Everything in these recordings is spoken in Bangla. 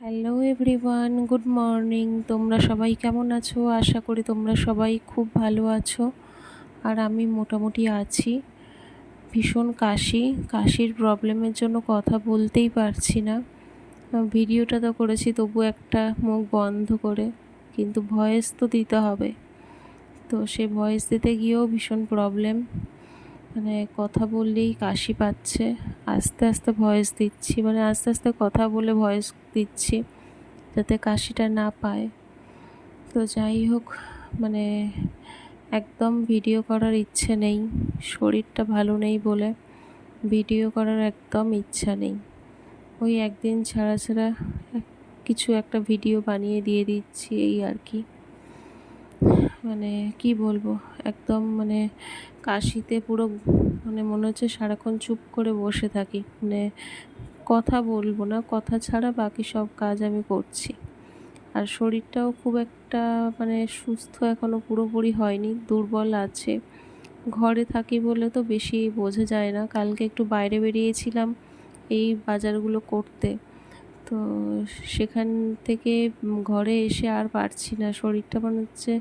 হ্যালো এভরিওয়ান গুড মর্নিং তোমরা সবাই কেমন আছো? আশা করি তোমরা সবাই খুব ভালো আছো। আর আমি মোটামুটি আছি। ভীষণ কাশি। কাশির প্রবলেমের জন্য কথা বলতেই পারছি না। ভিডিওটা তো করেছি তবু একটা মুখ বন্ধ করে। কিন্তু ভয়েস তো দিতে হবে। তো সে ভয়েস দিতে গিয়েও ভীষণ প্রবলেম। মানে কথা বললেই কাশি পাচ্ছে। আস্তে আস্তে ভয়েস দিচ্ছি মানে আস্তে আস্তে কথা বলে ভয়েস দিচ্ছি যাতে কাশিটা না পায়। তো যাই হোক মানে একদম ভিডিও করার ইচ্ছে নেই, শরীরটা ভালো নেই বলে ভিডিও করার একদম ইচ্ছা নেই। ওই একদিন ছাড়া ছাড়া কিছু একটা ভিডিও বানিয়ে দিয়ে দিচ্ছি, এই আর কি। মানে কি বলব, একদম মানে কাশিতে পুরো মানে মনে হচ্ছে সারাক্ষণ চুপ করে বসে থাকি। মানে কথা বলব না, কথা ছাড়া বাকি সব কাজ আমি করছি। আর শরীরটাও খুব একটা মানে সুস্থ এখনও পুরোপুরি হয়নি, দুর্বল আছে। ঘরে থাকি বলে তো বেশি বোঝা যায় না, কালকে একটু বাইরে বেরিয়েছিলাম এই বাজারগুলো করতে। তো সেখান থেকে ঘরে এসে আর পারছি না, শরীরটা মনে হচ্ছে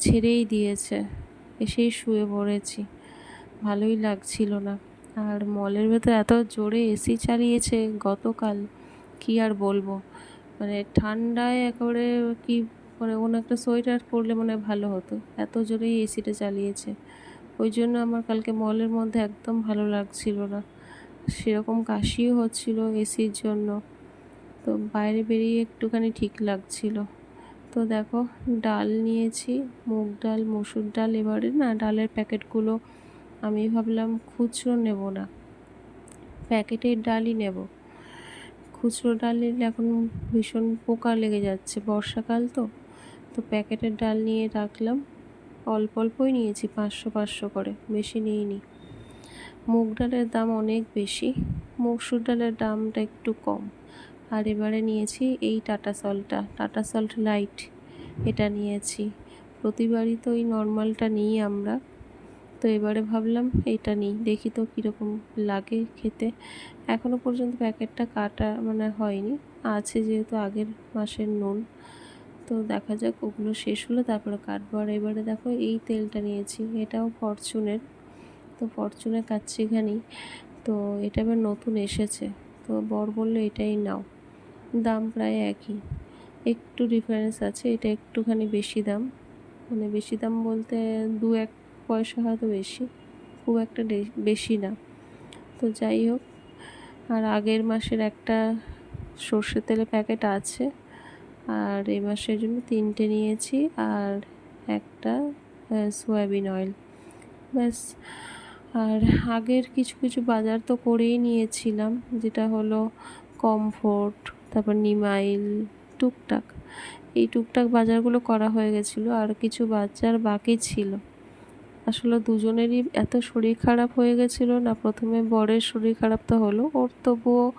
ছেড়েই দিয়েছে। এসেই শুয়ে পড়েছি। ভালোই লাগছিল না। আর মলের ভেতর এত জোরে এসি চালিয়েছে গতকাল, কি আর বলব? মানে ঠান্ডায় একেবারে কি মানে কোনো একটা সোয়েটার পরলে মনে ভালো হতো। এত জোরেই এসিটা চালিয়েছে। ওই জন্য আমার কালকে মলের মধ্যে একদম ভালো লাগছিল না। সেরকম কাশিও হচ্ছিল এসির জন্য। তো বাইরে বেরিয়ে একটুখানি ঠিক লাগছিল। তো দেখো, ডাল নিয়েছি, মুগ ডাল, মসুর ডাল, এবারে না ডালের প্যাকেটগুলো আমি ভাবলাম খুচরো নেব না, প্যাকেটের ডালই নেব। খুচরো ডাল নিলে এখন ভীষণ পোকা লেগে যাচ্ছে, বর্ষাকাল তো তো প্যাকেটের ডাল নিয়ে রাখলাম। অল্প অল্পই নিয়েছি, পাঁচশো পাঁচশো করে, বেশি নিইনি। মুগ ডালের দাম অনেক বেশি, মসুর ডালের দামটা একটু কম। আর এবারে নিয়েছি এই টাটা সল্টটা। টাটা সল্ট লাইট এটা নিয়েছি। প্রতিবারই তো এই নর্মালটা নিই আমরা। তো এবারে ভাবলাম এটা নিই, দেখি তো কীরকম লাগে খেতে। এখনও পর্যন্ত প্যাকেটটা কাটা মানে হয়নি, আছে যেহেতু আগের মাসের নুন। তো দেখা যাক, ওগুলো শেষ হলে তারপরে কাটবো। আর এবারে দেখো এই তেলটা নিয়েছি, এটাও ফরচুনের। তো ফরচুনের কাচ্ছিখানি তো এটা এবার নতুন এসেছে। তো বর বলল এটাই নাও। দাম প্রায় একই। একটু ডিফারেন্স আছে, এটা একটুখানি বেশি দাম। মানে বেশি দাম বলতে দু এক পয়সা হয়তো বেশি, খুব একটা বেশি না। তো যাই হোক, আর আগের মাসের একটা সর্ষের তেলের প্যাকেট আছে, আর এই মাসের জন্য তিনটে নিয়েছি, আর একটা সয়াবিন অয়েল ব্যাস, আর আগের কিছু কিছু বাজার তো করেই নিয়েছিলাম, যেটা হলো কমফোর্ট তারপর নিমাইল, টুকটাক। এই টুকটাক বাজারগুলো করা হয়ে গেছিল আর কিছু বাজার বাকি ছিল। আসলে দুজনেরই এত শরীর খারাপ হয়ে গেছিল না, প্রথমে বরের শরীর খারাপ তো হলো, ওর তবুও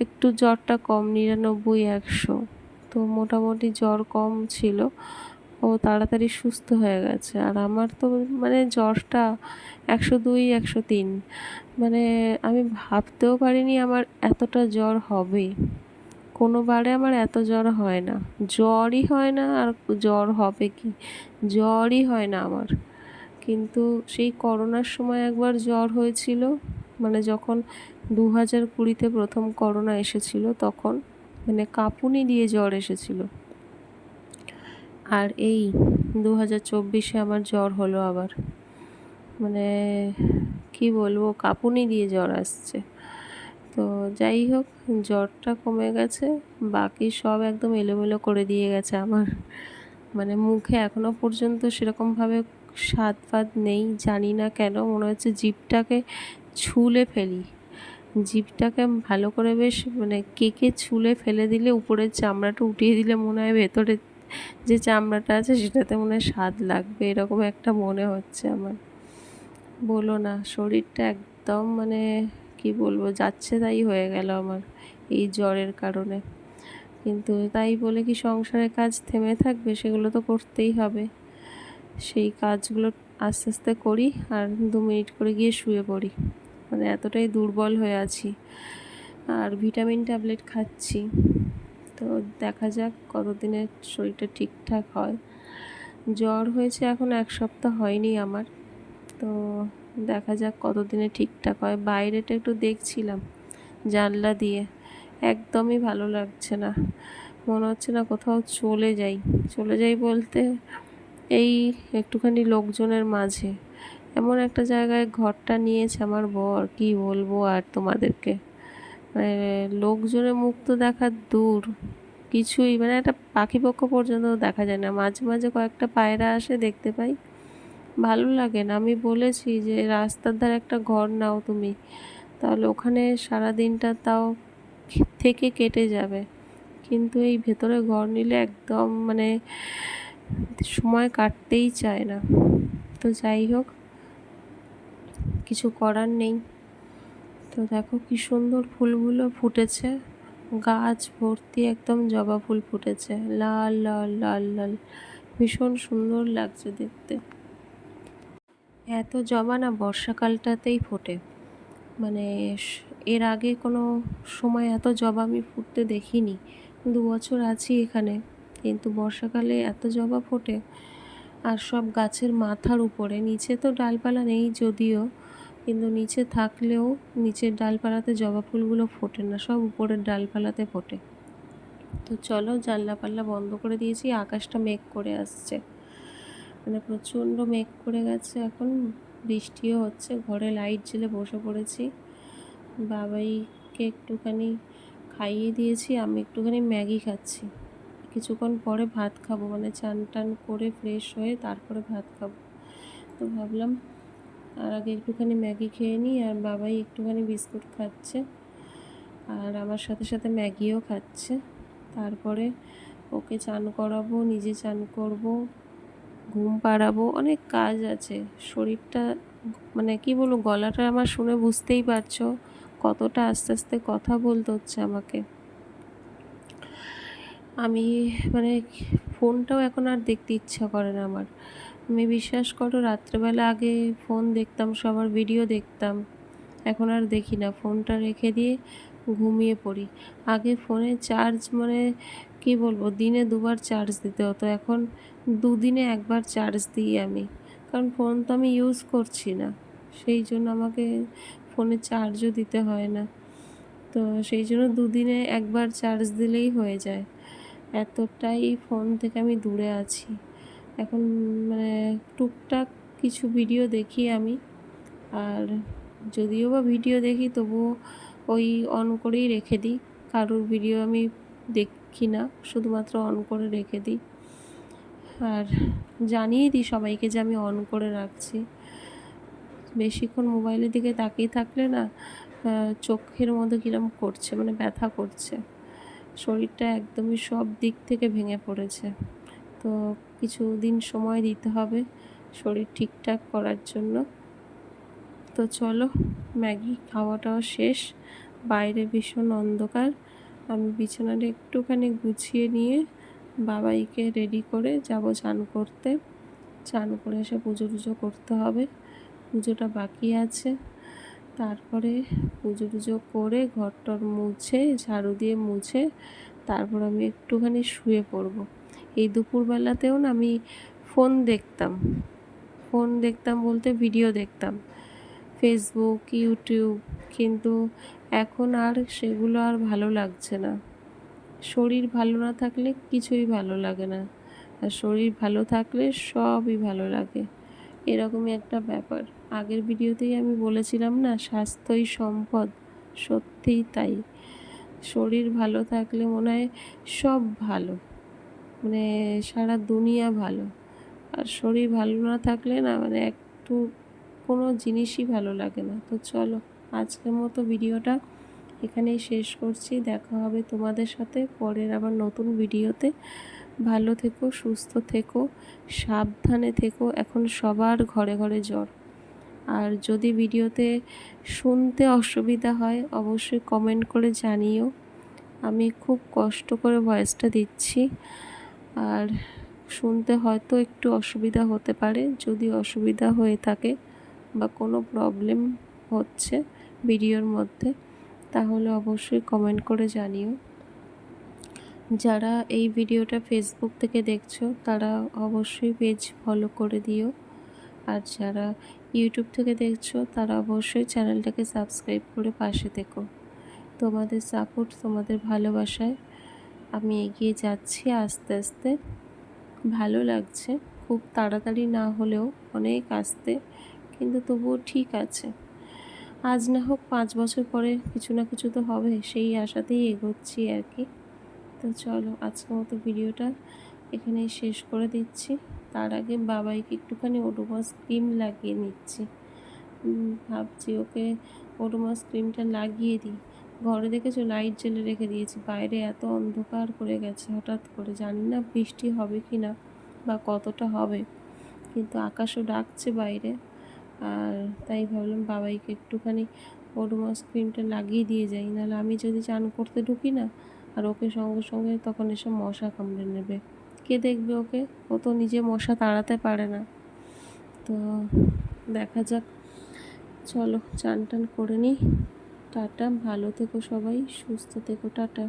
একটু জ্বরটা কম, নিরানব্বই, একশো। তো মোটামুটি জ্বর কম ছিল। ও তাড়াতাড়ি সুস্থ হয়ে গেছে। আর আমার তো মানে জ্বরটা একশো দুই, একশো তিন। মানে আমি ভাবতেও পারিনি আমার এতটা জ্বর হবে। কোনোবারে আমার এত জ্বর হয় না। জ্বরই হয় না আর জ্বর হবে কি? জ্বরই হয় না আমার। কিন্তু সেই করোনার সময় একবার জ্বর হয়েছিল মানে যখন দু হাজার কুড়িতে প্রথম করোনা এসেছিল, তখন মানে কাঁপুনি দিয়ে জ্বর এসেছিল। আর এই দু হাজার চব্বিশে আমার জ্বর হলো আবার। মানে কি বলব, কাঁপুনি দিয়ে জ্বর আসছে। তো যাই হোক, জ্বরটা কমে গেছে, বাকি সব একদম এলোমেলো করে দিয়ে গেছে আমার। মানে মুখে এখনও পর্যন্ত সেরকমভাবে স্বাদ ফাদ নেই, জানি না কেন, মনে হচ্ছে জিভটাকে ছুলে ফেলি। জিভটাকে ভালো করে বেশ মানে কেকে ছুলে ফেলে দিলে, উপরের চামড়াটা উঠিয়ে দিলে মনে হয় ভেতরে যে চামড়াটা আছে, সেটাতে মনে হয় স্বাদ লাগবে, এরকম একটা মনে হচ্ছে আমার। বলো না, শরীরটা একদম মানে কি বলব, যাচ্ছে তাই হয়ে গেল আমার এই জ্বরের কারণে। কিন্তু তাই বলে কি সংসারের কাজ থেমে থাকবে, সেগুলো তো করতেই হবে। সেই কাজগুলো আস্তে আস্তে করি আর দু মিনিট করে গিয়ে শুয়ে পড়ি। মানে এতটাই দুর্বল হয়ে আছি। আর ভিটামিন ট্যাবলেট খাচ্ছি। তো দেখা যাক কতদিনের শরীরটা ঠিকঠাক হয়। জ্বর হয়েছে এখন এক সপ্তাহ হয়নি আমার। তো দেখা যাক কতদিনে ঠিকঠাক হয়। বাইরেটা একটু দেখছিলাম জানলা দিয়ে। একদমই ভালো লাগছে না। মনে হচ্ছে না কোথাও চলে যাই। চলে যাই বলতে এই একটুখানি লোকজনের মাঝে। এমন একটা জায়গায় ঘরটা নিয়েছে আমার বর, কি বলব আর তোমাদেরকে। মানে লোকজনের মুখ তো দেখার দূর। কিছুই মানে একটা পাখি পক্ষ পর্যন্ত দেখা যায় না। মাঝে মাঝে কয়েকটা পায়রা আসে দেখতে পাই। ভালো লাগে না। আমি বলেছি যে, রাস্তার ধারে একটা ঘর নাও তুমি, তাহলে ওখানে সারা দিনটা তাও থেকে কেটে যাবে। কিন্তু এই ভেতরে ঘর নিলে একদম মানে সময় কাটতেই চায় না। তো যাই হোক, কিছু করার নেই। তো দেখো কি সুন্দর ফুলগুলো ফুটেছে। গাছ ভর্তি একদম জবা ফুল ফুটেছে। লাল লাল লাল লাল। ভীষণ সুন্দর লাগছে দেখতে। এত জবা না বর্ষাকালটাতেই ফোটে। মানে এর আগে কোনো সময় এত জবা আমি ফুটতে দেখিনি। দু বছর আছি এখানে, কিন্তু বর্ষাকালে এত জবা ফোটে। আর সব গাছের মাথার উপরে, নিচে তো ডালপালা নেই যদিও, কিন্তু নিচে থাকলেও নিচের ডালপালাতে জবা ফুলগুলো ফোটে না, সব উপরের ডালপালাতে ফোটে। তো চলো জানলা পাল্লা বন্ধ করে দিয়েছি, আকাশটা মেঘ করে আসছে। মানে প্রচণ্ড মেঘ করে গেছে। এখন বৃষ্টিও হচ্ছে। ঘরে লাইট জ্বেলে বসে পড়েছি। বাবাইকে একটুখানি খাইয়ে দিয়েছি। আমি একটুখানি ম্যাগি খাচ্ছি। কিছুক্ষণ পরে ভাত খাব। মানে চান টান করে ফ্রেশ হয়ে তারপরে ভাত খাব। তো ভাবলাম আর আগে একটুখানি ম্যাগি খেয়ে নিই আর বাবাই একটুখানি বিস্কুট খাচ্ছে। আর আমার সাথে সাথে ম্যাগিও খাচ্ছে। তারপরে ওকে চান করাবো, নিজে চান করব। ঘুম পাড়াবো, অনেক কাজ আছে। শরীরটা মানে কি বলব, গলাটা আমার শুনে বুঝতেই পারছ কতটা আস্তে আস্তে কথা বলতে হচ্ছে আমাকে। আমি মানে ফোনটাও এখন আর দেখতে ইচ্ছা করে না আমার। আমি বিশ্বাস করো, রাত্রেবেলা আগে ফোন দেখতাম, সবার ভিডিও দেখতাম। এখন আর দেখি না, ফোনটা রেখে দিয়ে ঘুমিয়ে পড়ি। আগে ফোনে চার্জ মানে কি বলব, দিনে দুবার চার্জ দিতে হতো। এখন দুদিনে একবার চার্জ দিই আমি। কারণ ফোন তো আমি ইউজ করছি না। সেই জন্য আমাকে ফোনে চার্জও দিতে হয় না। তো সেই জন্য দুদিনে একবার চার্জ দিলেই হয়ে যায়। এতটাই ফোন থেকে আমি দূরে আছি। এখন মানে টুকটাক কিছু ভিডিও দেখি আমি। আর যদিও বা ভিডিও দেখি, তবুও ওই অন করেই রেখে দিই। কারোর ভিডিও আমি দেখি না, শুধুমাত্র অন করে রেখে দিই। আর জানিয়ে দিই সবাইকে যে আমি অন করে রাখছি। বেশিক্ষণ মোবাইলের দিকে তাকিয়ে থাকলে না চোখের মধ্যে কীরকম করছে মানে ব্যথা করছে। শরীরটা একদমই সব দিক থেকে ভেঙে পড়েছে। তো কিছু দিন সময় দিতে হবে শরীর ঠিকঠাক করার জন্য। তো চলো, ম্যাগি খাওয়াটাও শেষ। বাইরে ভীষণ অন্ধকার। আমি বিছানাটা একটুখানি গুছিয়ে নিয়ে বাবাইকে রেডি করে যাব চান করতে। চান করে এসে পুজো টুজো করতে হবে। পুজোটা বাকি আছে। তারপরে পুজো টুজো করে ঘরটর মুছে, ঝাড়ু দিয়ে মুছে তারপর আমি একটুখানি শুয়ে পড়ব। এই দুপুরবেলাতেও না আমি ফোন দেখতাম। ফোন দেখতাম বলতে ভিডিও দেখতাম। ফেসবুক ইউটিউব কিন্তু এখন আর সেগুলো আর ভালো লাগছে না। শরীর ভালো না থাকলে কিছুই ভালো লাগে না। আর শরীর ভালো থাকলে সবই ভালো লাগে। এরকমই একটা ব্যাপার। আগের ভিডিওতেই আমি বলেছিলাম না, স্বাস্থ্যই সম্পদ। সত্যিই তাই। শরীর ভালো থাকলে মনে হয় সব ভালো। মানে সারা দুনিয়া ভালো। আর শরীর ভালো না থাকলে না মানে একটু কোনো জিনিসই ভালো লাগে না। তো চলো আজকের মতো ভিডিওটা এখানেই শেষ করছি। দেখা হবে তোমাদের সাথে পরের আবার নতুন ভিডিওতে। ভালো থেকো, সুস্থ থেকো, সাবধানে থেকো। এখন সবার ঘরে ঘরে জ্বর। আর যদি ভিডিওতে শুনতে অসুবিধা হয়, অবশ্যই কমেন্ট করে জানিও। আমি খুব কষ্ট করে ভয়েসটা দিচ্ছি। আর শুনতে হয়তো একটু অসুবিধা হতে পারে। যদি অসুবিধা হয়ে থাকে বা কোনো প্রবলেম হচ্ছে ভিডিওর মধ্যে, তাহলে অবশ্যই কমেন্ট করে জানিও। যারা এই ভিডিওটা ফেসবুক থেকে দেখছ, তারা অবশ্যই পেজ ফলো করে দিও। আর যারা ইউটিউব থেকে দেখছ, তারা অবশ্যই চ্যানেলটাকে সাবস্ক্রাইব করে পাশে থেকো। তোমাদের সাপোর্ট তোমাদের ভালোবাসায় আমি এগিয়ে যাচ্ছি আস্তে আস্তে। ভালো লাগছে, খুব তাড়াতাড়ি না হলেও অনেক আস্তে, কিন্তু তবুও ঠিক আছে। আজ না হোক পাঁচ বছর পরে কিছু না কিছু তো হবে, সেই আশাতেই এগোচ্ছি আর কি। তো চলো, আজকের মতো ভিডিওটা এখানেই শেষ করে দিচ্ছি। তার আগে বাবাইকে একটুখানি ওডোমাস ক্রিম লাগিয়ে নিচ্ছি। ভাবছি ওকে ওডোমাস ক্রিমটা লাগিয়ে দিই। ঘরে দেখেছ লাইট জ্বেলে রেখে দিয়েছি, বাইরে এত অন্ধকার করে গেছে হঠাৎ করে, জানি না বৃষ্টি হবে কি না বা কতটা হবে। কিন্তু আকাশও ডাকছে বাইরে। আর তাই ভাবলাম বাবাইকে একটুখানি ওডোমাস ক্রিমটা লাগিয়ে দিয়ে যাই। নাহলে আমি যদি চান করতে ঢুকি না, আর ওকে সঙ্গে সঙ্গে তখন এসে মশা কামড়ে নেবে। কে দেখবে ওকে? ও তো নিজে মশা তাড়াতে পারে না। তো দেখা যাক। চলো চান টান করে নিই। টাটা, ভালো থেকো সবাই, সুস্থ থেকো, টাটা।